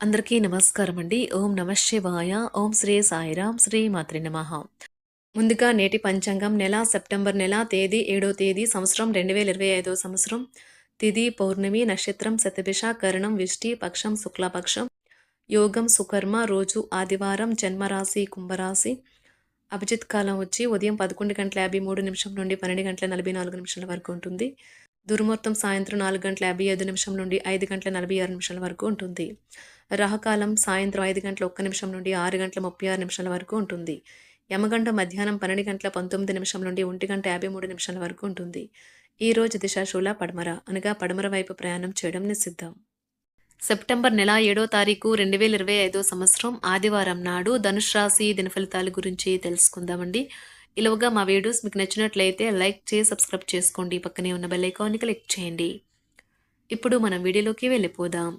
అందరికీ నమస్కారం అండి ఓం నమ శివాయ. ఓం శ్రీ సాయిరామ్ శ్రీ మాత్రి నమః. ముందుగా నేటి పంచాంగం నెల సెప్టెంబర్ నెల తేదీ ఏడో తేదీ సంవత్సరం రెండు వేల ఇరవై ఐదో సంవత్సరం. తిథి పౌర్ణమి నక్షత్రం శతభిష కరణం విష్టి పక్షం శుక్లపక్షం. యోగం సుకర్మ రోజు ఆదివారం జన్మరాశి కుంభరాశి. అభిజిత్ కాలం వచ్చి ఉదయం పదకొండు గంటల యాభై మూడు నిమిషం నుండి పన్నెండు గంటల నలభై నాలుగు నిమిషాల వరకు ఉంటుంది. దుర్ముహూర్తం సాయంత్రం నాలుగు గంటల యాభై ఐదు నిమిషం నుండి ఐదు గంటల నలభై ఆరు నిమిషాల వరకు ఉంటుంది. రాహకాలం సాయంత్రం ఐదు గంటల ఒక్క నిమిషం నుండి ఆరు గంటల ముప్పై ఆరు నిమిషాల వరకు ఉంటుంది. యమగంట మధ్యాహ్నం పన్నెండు గంటల పంతొమ్మిది నిమిషం నుండి ఒంటి గంట యాభై మూడు నిమిషాల వరకు ఉంటుంది. ఈ రోజు దిశాశూల పడమర అనగా పడమర వైపు ప్రయాణం చేయడం నిషిద్ధం. సెప్టెంబర్ నెల ఏడో తారీఖు రెండు వేల ఇరవై ఐదో సంవత్సరం ఆదివారం నాడు ధనుష్ రాశి దినఫలితాల గురించి తెలుసుకుందామండి. ఇలాగా మా వీడియోస్ మీకు నచ్చినట్లయితే లైక్ చేసి సబ్స్క్రైబ్ చేసుకోండి. పక్కనే ఉన్న బెల్ ఐకాన్ని క్లిక్ చేయండి. ఇప్పుడు మనం వీడియోలోకి వెళ్ళిపోదాం.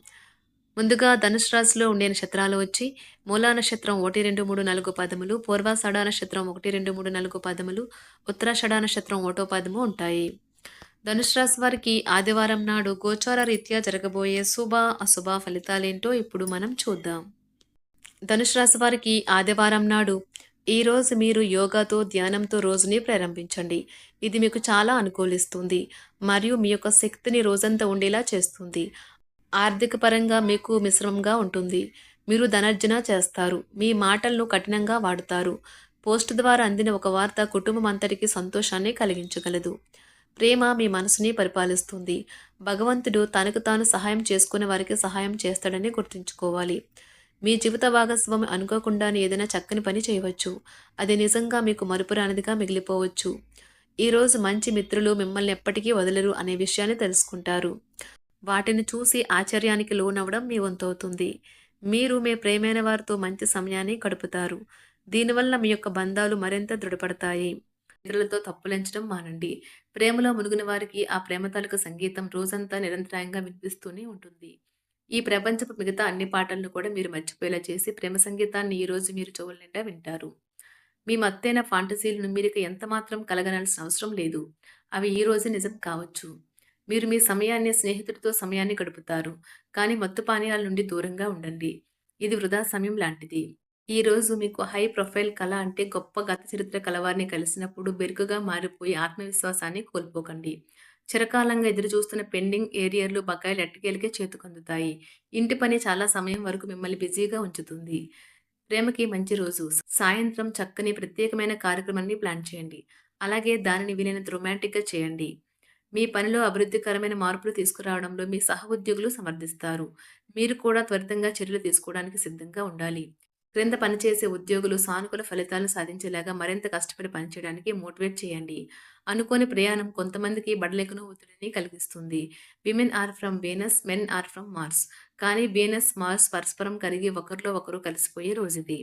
ముందుగా ధనుసు రాశిలో ఉండే నక్షత్రాలు వచ్చి మూలా నక్షత్రం ఒకటి రెండు మూడు నాలుగు పదములు పూర్వాషాఢ నక్షత్రం ఒకటి రెండు మూడు నాలుగు పదములు ఉత్తరాషాఢ నక్షత్రం ఒకటో పదము ఉంటాయి. ధనుసు రాశి వారికి ఆదివారం నాడు గోచార రీత్యా జరగబోయే శుభ అశుభ ఫలితాలేంటో ఇప్పుడు మనం చూద్దాం. ధనుసు రాశి వారికి ఆదివారం నాడు ఈ రోజు మీరు యోగాతో ధ్యానంతో రోజుని ప్రారంభించండి. ఇది మీకు చాలా అనుకూలిస్తుంది. మరియు మీ యొక్క శక్తిని రోజంతా ఉండేలా చేస్తుంది. ఆర్థిక పరంగా మీకు మిశ్రమంగా ఉంటుంది. మీరు ధనార్జన చేస్తారు. మీ మాటలను కఠినంగా వాడుతారు. పోస్ట్ ద్వారా అందిన ఒక వార్త కుటుంబం అంతటికి సంతోషాన్ని కలిగించగలదు. ప్రేమ మీ మనసుని పరిపాలిస్తుంది. భగవంతుడు తనకు తాను సహాయం చేసుకునే వారికి సహాయం చేస్తాడని గుర్తుంచుకోవాలి. మీ జీవిత భాగస్వామి అనుకోకుండానే ఏదైనా చక్కని పని చేయవచ్చు. అది నిజంగా మీకు మరుపురానిదిగా మిగిలిపోవచ్చు. ఈరోజు మంచి మిత్రులు మిమ్మల్ని ఎప్పటికీ వదలరు అనే విషయాన్ని తెలుసుకుంటారు. వాటిని చూసి ఆశ్చర్యానికి లోనవ్వడం మీ వంతవుతుంది. మీరు మీ ప్రేమైన వారితో మంచి సమయాన్ని గడుపుతారు. దీనివల్ల మీ యొక్క బంధాలు మరింత దృఢపడతాయి. ఇతరులతో తప్పులెంచడం మానండి. ప్రేమలో మునిగిన వారికి ఆ ప్రేమ తాలూకు సంగీతం రోజంతా నిరంతరాయంగా వినిపిస్తూనే ఉంటుంది. ఈ ప్రపంచపు మిగతా అన్ని పాటలను కూడా మీరు మర్చిపోయేలా చేసి ప్రేమ సంగీతాన్ని ఈ రోజు మీరు చెవుల నిండా వింటారు. మీ మత్తైన ఫాంటసీలను మీరు ఎంత మాత్రం కలగనాల్సిన అవసరం లేదు. అవి ఈ రోజు నిజం కావచ్చు. మీరు మీ సమయాన్ని స్నేహితుడితో సమయాన్ని గడుపుతారు. కానీ మత్తు పానీయాల నుండి దూరంగా ఉండండి. ఇది వృధా సమయం లాంటిది. ఈ రోజు మీకు హై ప్రొఫైల్ కళ అంటే గొప్ప గత చరిత్ర కలవారిని కలిసినప్పుడు బెరుకుగా మారిపోయి ఆత్మవిశ్వాసాన్ని కోల్పోకండి. చిరకాలంగా ఎదురు చూస్తున్న పెండింగ్ ఏరియర్లు బకాయిలు ఎట్టకేలకే చేతుకందుతాయి. ఇంటి పని చాలా సమయం వరకు మిమ్మల్ని బిజీగా ఉంచుతుంది. ప్రేమకి మంచి రోజు. సాయంత్రం చక్కని ప్రత్యేకమైన కార్యక్రమాన్ని ప్లాన్ చేయండి. అలాగే దానిని వీలైనంత రొమాంటిక్గా చేయండి. మీ పనిలో అభివృద్ధికరమైన మార్పులు తీసుకురావడంలో మీ సహ ఉద్యోగులు సమర్థిస్తారు. మీరు కూడా త్వరితంగా చర్యలు తీసుకోవడానికి సిద్ధంగా ఉండాలి. క్రింద పనిచేసే ఉద్యోగులు సానుకూల ఫలితాలను సాధించేలాగా మరింత కష్టపడి పనిచేయడానికి మోటివేట్ చేయండి. అనుకోని ప్రయాణం కొంతమందికి బడలేకను ఒత్తిడిని కలిగిస్తుంది. Women are from Venus men are from Mars. కానీ వీనస్ మార్స్ పరస్పరం కరిగి ఒకరిలో ఒకరు కలిసిపోయే రోజుది.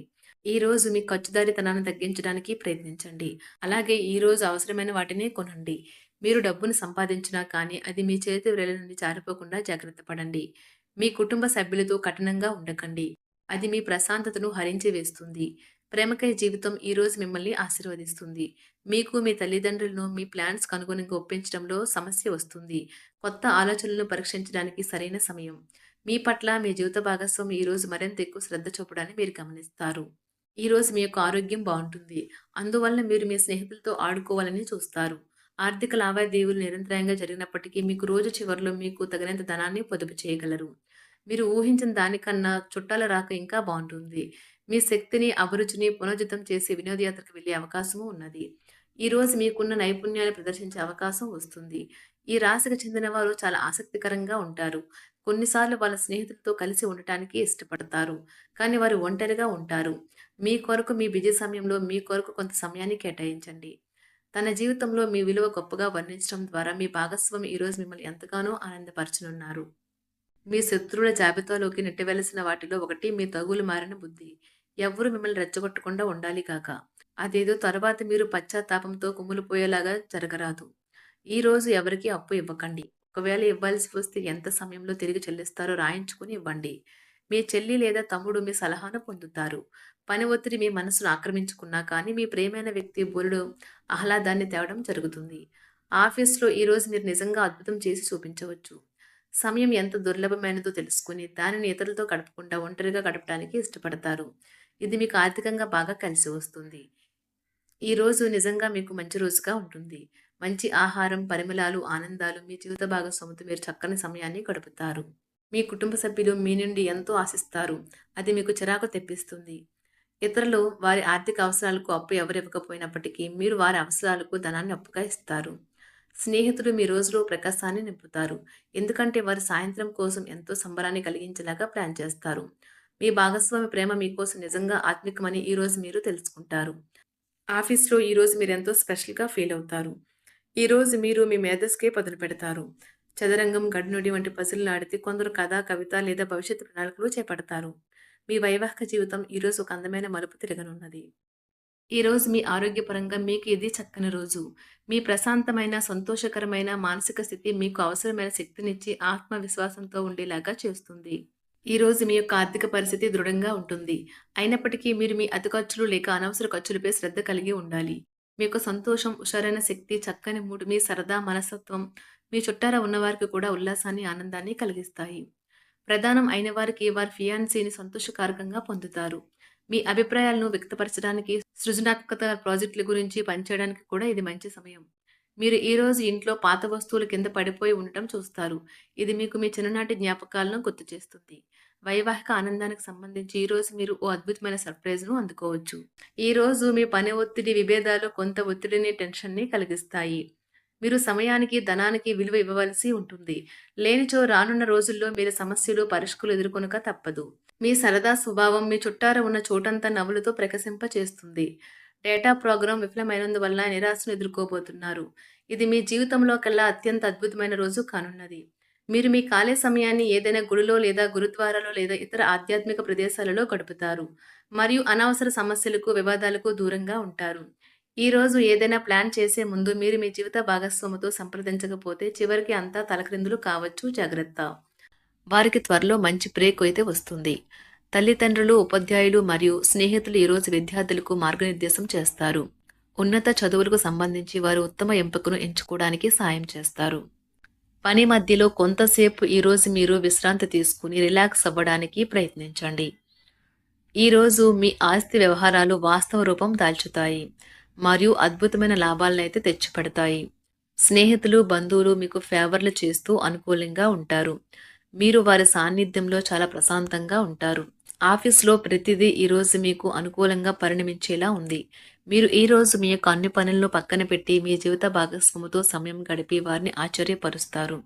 ఈ రోజు మీ ఖర్చుదారితనాన్ని తగ్గించడానికి ప్రయత్నించండి. అలాగే ఈ రోజు అవసరమైన వాటిని కొనండి. మీరు డబ్బును సంపాదించినా కానీ అది మీ చేతి వ్రేల నుండి జారిపోకుండా జాగ్రత్త పడండి. మీ కుటుంబ సభ్యులతో కఠినంగా ఉండకండి. అది మీ ప్రశాంతతను హరించి వేస్తుంది. ప్రేమకై జీవితం ఈ రోజు మిమ్మల్ని ఆశీర్వదిస్తుంది. మీకు మీ తల్లిదండ్రులను మీ ప్లాన్స్ కనుగొని ఒప్పించడంలో సమస్య వస్తుంది. కొత్త ఆలోచనలను పరీక్షించడానికి సరైన సమయం. మీ పట్ల మీ జీవిత భాగస్వామి ఈ రోజు మరింత ఎక్కువ శ్రద్ధ చూపడాన్ని మీరు గమనిస్తారు. ఈ రోజు మీ యొక్క ఆరోగ్యం బాగుంటుంది. అందువల్ల మీరు మీ స్నేహితులతో ఆడుకోవాలని చూస్తారు. ఆర్థిక లావాదేవీలు నిరంతరాయంగా జరిగినప్పటికీ మీకు రోజు చివరిలో మీకు తగినంత ధనాన్ని పొదుపు చేయగలరు. మీరు ఊహించిన దానికన్నా చుట్టాల రాక ఇంకా బాగుంటుంది. మీ శక్తిని అభిరుచిని పునర్జితం చేసి వినోదయాత్రకు వెళ్ళే అవకాశము ఉన్నది. ఈ రోజు మీకున్న నైపుణ్యాన్ని ప్రదర్శించే అవకాశం వస్తుంది. ఈ రాశికి చెందిన వారు చాలా ఆసక్తికరంగా ఉంటారు. కొన్నిసార్లు వాళ్ళ స్నేహితులతో కలిసి ఉండటానికి ఇష్టపడతారు. కానీ వారు ఒంటరిగా ఉంటారు. మీ కొరకు మీ బిజీ సమయంలో మీ కొరకు కొంత సమయాన్ని కేటాయించండి. తన జీవితంలో మీ విలువ గొప్పగా వర్ణించడం ద్వారా మీ భాగస్వామి ఈరోజు మిమ్మల్ని ఎంతగానో ఆనందపరచనున్నారు. మీ శత్రువుల జాబితాలోకి నెట్టవలసిన వాటిలో ఒకటి మీ తగులు మారిన బుద్ధి. ఎవ్వరూ మిమ్మల్ని రెచ్చగొట్టకుండా ఉండాలి కాక అదేదో తర్వాత మీరు పశ్చాత్తాపంతో కుమ్ములిపోయేలాగా జరగరాదు. ఈ రోజు ఎవరికి అప్పు ఇవ్వకండి. ఒకవేళ ఇవ్వాల్సి వస్తే ఎంత సమయంలో తిరిగి చెల్లిస్తారో రాయించుకుని ఇవ్వండి. మీ చెల్లి లేదా తమ్ముడు మీ సలహాను పొందుతారు. పని ఒత్తిడి మీ మనసును ఆక్రమించుకున్నా కానీ మీ ప్రేమైన వ్యక్తి బోలుడు ఆహ్లాదాన్ని తేవడం జరుగుతుంది. ఆఫీస్లో ఈరోజు మీరు నిజంగా అద్భుతం చేసి చూపించవచ్చు. సమయం ఎంత దుర్లభమైనదో తెలుసుకుని దానిని ఇతరులతో గడపకుండా ఒంటరిగా గడపడానికి ఇష్టపడతారు. ఇది మీకు ఆర్థికంగా బాగా కలిసి వస్తుంది. ఈ రోజు నిజంగా మీకు మంచి రోజుగా ఉంటుంది. మంచి ఆహారం పరిమళాలు ఆనందాలు మీ జీవిత భాగస్వామితో మీరు చక్కని సమయాన్ని గడుపుతారు. మీ కుటుంబ సభ్యులు మీ నుండి ఎంతో ఆశిస్తారు. అది మీకు చిరాకు తెప్పిస్తుంది. ఇతరులు వారి ఆర్థిక అవసరాలకు అప్పు ఎవరు ఇవ్వకపోయినప్పటికీ మీరు వారి అవసరాలకు ధనాన్ని అప్పుగా ఇస్తారు. స్నేహితులు మీ రోజులో ప్రకాశాన్ని నింపుతారు. ఎందుకంటే వారు సాయంత్రం కోసం ఎంతో సంబరాన్ని కలిగించేలాగా ప్లాన్ చేస్తారు. మీ భాగస్వామి ప్రేమ మీకోసం నిజంగా ఆత్మికమని ఈరోజు మీరు తెలుసుకుంటారు. ఆఫీస్లో ఈరోజు మీరు ఎంతో స్పెషల్గా ఫీల్ అవుతారు. ఈరోజు మీరు మీ మేధస్కే పదులు పెడతారు చదరంగం గడ్నుడి వంటి పజిల్ని ఆడితే కొందరు కథ కవిత లేదా భవిష్యత్తు ప్రణాళికలు చేపడతారు. మీ వైవాహిక జీవితం ఈరోజు ఒక అందమైన మలుపు తిరగనున్నది. ఈరోజు మీ ఆరోగ్యపరంగా మీకు ఇది చక్కని రోజు. మీ ప్రశాంతమైన సంతోషకరమైన మానసిక స్థితి మీకు అవసరమైన శక్తినిచ్చి ఆత్మవిశ్వాసంతో ఉండేలాగా చేస్తుంది. ఈరోజు మీ యొక్క ఆర్థిక పరిస్థితి దృఢంగా ఉంటుంది. అయినప్పటికీ మీరు మీ అతి ఖర్చులు లేక అనవసర ఖర్చులపై శ్రద్ధ కలిగి ఉండాలి. మీ యొక్క సంతోషం హుషారైన శక్తి చక్కని మూడు మీ సరదా మనస్తత్వం మీ చుట్టారా ఉన్నవారికి కూడా ఉల్లాసాన్ని ఆనందాన్ని కలిగిస్తాయి. ప్రధానం అయిన వారికి వారి ఫియాన్సీని సంతోషకారకంగా పొందుతారు. మీ అభిప్రాయాలను వ్యక్తపరచడానికి సృజనాత్మకత ప్రాజెక్టుల గురించి పనిచేయడానికి కూడా ఇది మంచి సమయం. మీరు ఈ రోజు ఇంట్లో పాత వస్తువులు కింద పడిపోయి ఉండటం చూస్తారు. ఇది మీకు మీ చిన్ననాటి జ్ఞాపకాలను గుర్తు చేస్తుంది. వైవాహిక ఆనందానికి సంబంధించి ఈరోజు మీరు ఓ అద్భుతమైన సర్ప్రైజ్ను అందుకోవచ్చు. ఈ రోజు మీ పని ఒత్తిడి విభేదాలు కొంత ఒత్తిడిని టెన్షన్ని కలిగిస్తాయి. మీరు సమయానికి ధనానికి విలువ ఇవ్వవలసి ఉంటుంది. లేనిచో రానున్న రోజుల్లో మీరు సమస్యలు పరిష్కులు ఎదుర్కొనక తప్పదు. మీ సరదా స్వభావం మీ చుట్టార ఉన్న చోటంతా నవ్వులతో ప్రకశింప చేస్తుంది డేటా ప్రోగ్రాం విఫలమైనందువల్ల నిరాశను ఎదుర్కోబోతున్నారు. ఇది మీ జీవితంలో కల్లా అత్యంత అద్భుతమైన రోజు కానున్నది. మీరు మీ ఖాళీ సమయాన్ని ఏదైనా గుడిలో లేదా గురుద్వారాలో లేదా ఇతర ఆధ్యాత్మిక ప్రదేశాలలో గడుపుతారు. మరియు అనవసర సమస్యలకు వివాదాలకు దూరంగా ఉంటారు. ఈ రోజు ఏదైనా ప్లాన్ చేసే ముందు మీరు మీ జీవిత భాగస్వామితో సంప్రదించకపోతే చివరికి అంతా తలక్రిందులు కావచ్చు. జాగ్రత్త. వారికి త్వరలో మంచి బ్రేక్ అయితే వస్తుంది. తల్లిదండ్రులు ఉపాధ్యాయులు మరియు స్నేహితులు ఈరోజు విద్యార్థులకు మార్గనిర్దేశం చేస్తారు. ఉన్నత చదువులకు సంబంధించి వారు ఉత్తమ ఎంపికను ఎంచుకోవడానికి సాయం చేస్తారు. పని మధ్యలో కొంతసేపు ఈరోజు మీరు విశ్రాంతి తీసుకుని రిలాక్స్ అవ్వడానికి ప్రయత్నించండి. ఈరోజు మీ ఆస్తి వ్యవహారాలు వాస్తవ రూపం దాల్చుతాయి. మరియు అద్భుతమైన లాభాలను అయితే తెచ్చిపెడతాయి. స్నేహితులు బంధువులు మీకు ఫేవర్లు చేస్తూ అనుకూలంగా ఉంటారు. మీరు వారి సాన్నిధ్యంలో చాలా ప్రశాంతంగా ఉంటారు. ఆఫీస్లో ప్రతిదీ ఈరోజు మీకు అనుకూలంగా పరిణమించేలా ఉంది. మీరు ఈరోజు మీ యొక్క అన్ని పనులను పక్కన పెట్టి మీ జీవిత భాగస్వామితో సమయం గడిపి వారిని ఆశ్చర్యపరుస్తారు.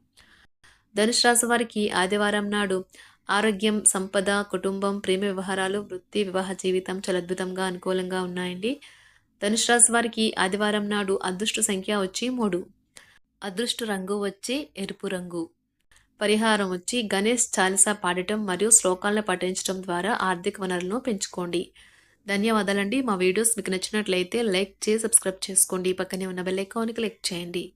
ధనుసు రాశి వారికి ఆదివారం నాడు ఆరోగ్యం సంపద కుటుంబం ప్రేమ వ్యవహారాలు వృత్తి వివాహ జీవితం చాలా అద్భుతంగా అనుకూలంగా ఉన్నాయండి. ధనుసు రాశి వారికి ఆదివారం నాడు అదృష్ట సంఖ్య వచ్చి మూడు. అదృష్ట రంగు వచ్చి ఎరుపు రంగు. పరిహారం వచ్చి గణేష్ చాలీసా పాడటం మరియు శ్లోకాలను పఠించడం ద్వారా ఆర్థిక వనరులను పెంచుకోండి. ధన్యవాదాలండి. మా వీడియోస్ మీకు నచ్చినట్లయితే లైక్ చేసి సబ్స్క్రైబ్ చేసుకోండి. పక్కనే ఉన్న బెల్ ఐకాన్ క్లిక్ చేయండి.